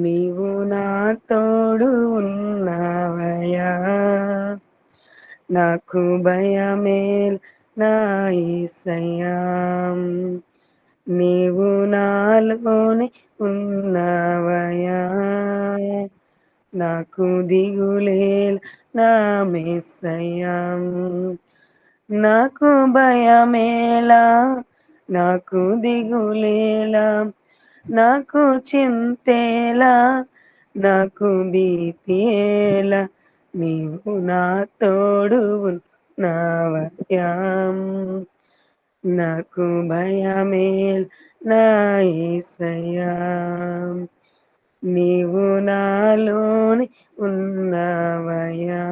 నీవు నా తోడు ఉన్నావయా నాకు భయమేల్ నా ఈసయ్యా. నీవు నాలోని ఉన్నవయా నాకు దిగులేల్ నా మెస్సయ్యా నాకు భయమేలా నాకు దిగులేలా నాకు చింతేలా నాకు భీతియేలా నీవు నా తోడు ఉన్నావయా నాకు భయమేల్ నా ఈసయ్యా నీవు నాలోని ఉన్నవయా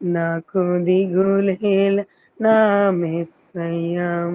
నాకు దిగులేల నా మెస్సయం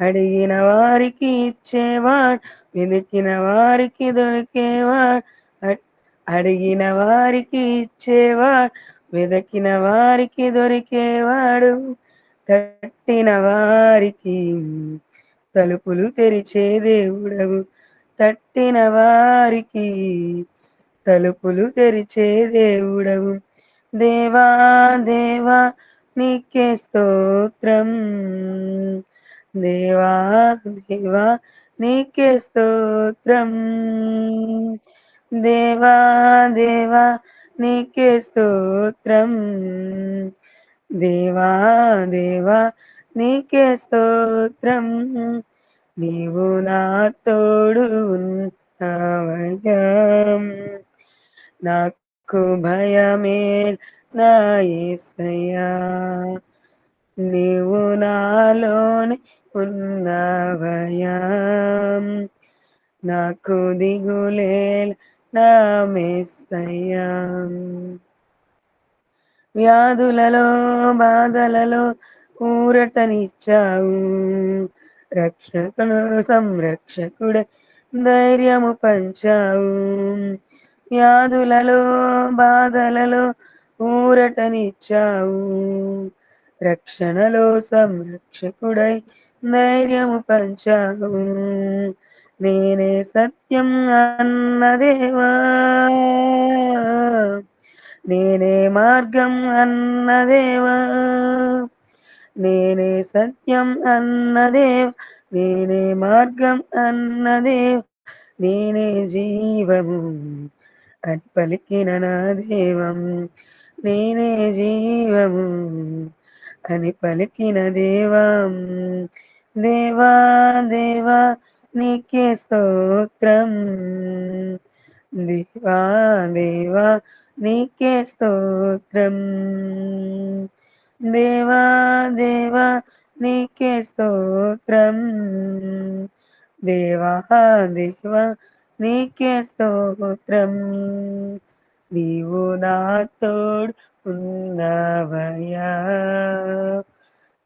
అడిగిన వారికి ఇచ్చేవాడు వెతికిన వారికి దొరికేవాడు అడిగిన వారికి ఇచ్చేవాడు వెదకిన వారికి దొరికేవాడు తట్టిన వారికి తలుపులు తెరిచే దేవుడవు తట్టిన వారికి తలుపులు తెరిచే దేవుడవు దేవా దేవా నీకే స్తోత్రం. దేవా దేవా నీకే స్తోత్రం. దేవా దేవా నీకే స్తోత్రం. దేవా దేవా నీకే స్తోత్రం. నీవు నా తోడు ఉన్నావయ్యా నాకు భయమే నా ఏసయ్యా. నీవు నాలో ఉన్నావయాం. నాకు దిగులేల నా మెస్సయ్యా. వ్యాధులలో బాధలలో ఊరటనిచ్చావు. రక్షకుడు సంరక్షకుడ ధైర్యము పంచావు. వ్యాధులలో బాధలలో ఊరటనిచ్చావు. రక్షణలో సంరక్షకుడై ధైర్యము పంచావు నేనే సత్యం అన్నదేవా నేనే మార్గం అన్నదేవా నేనే సత్యం అన్నదేవ నేనే మార్గం అన్నదేవ నేనే జీవము అని పలికిన నా దేవం. నేనే జీవము అని పలికిన దేవం. దేవా దేవా నీకే స్తోత్రం. దేవా దేవా నీకే స్తోత్రం. దేవా దేవా నీకే స్తోత్రం. దేవా దేవా నీకే స్తోత్రం. నీవు నా తోడు ఉన్నవయా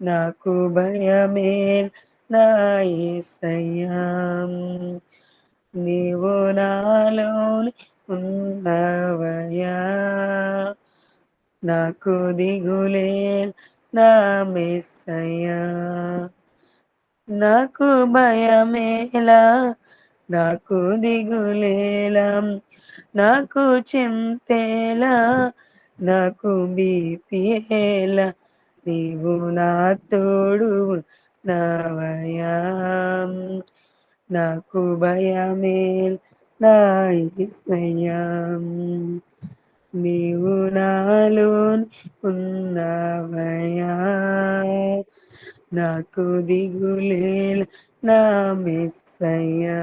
నాకు భయమేల్ నా యేసయ్యా నీవు నాలో ఉన్నవయా నాకు దిగులే నా మెస్సయ్యా నాకు భయమేలా నాకు దిగులేలా. నాకు చింతేలా నాకు భీతియేలా నీవు నా తోడు నావయా. నాకు భయమేల్ నా ఇసయ్యా నీవు నాలో ఉన్నవయా. నాకు దిగులేల నా మెస్సయ్యా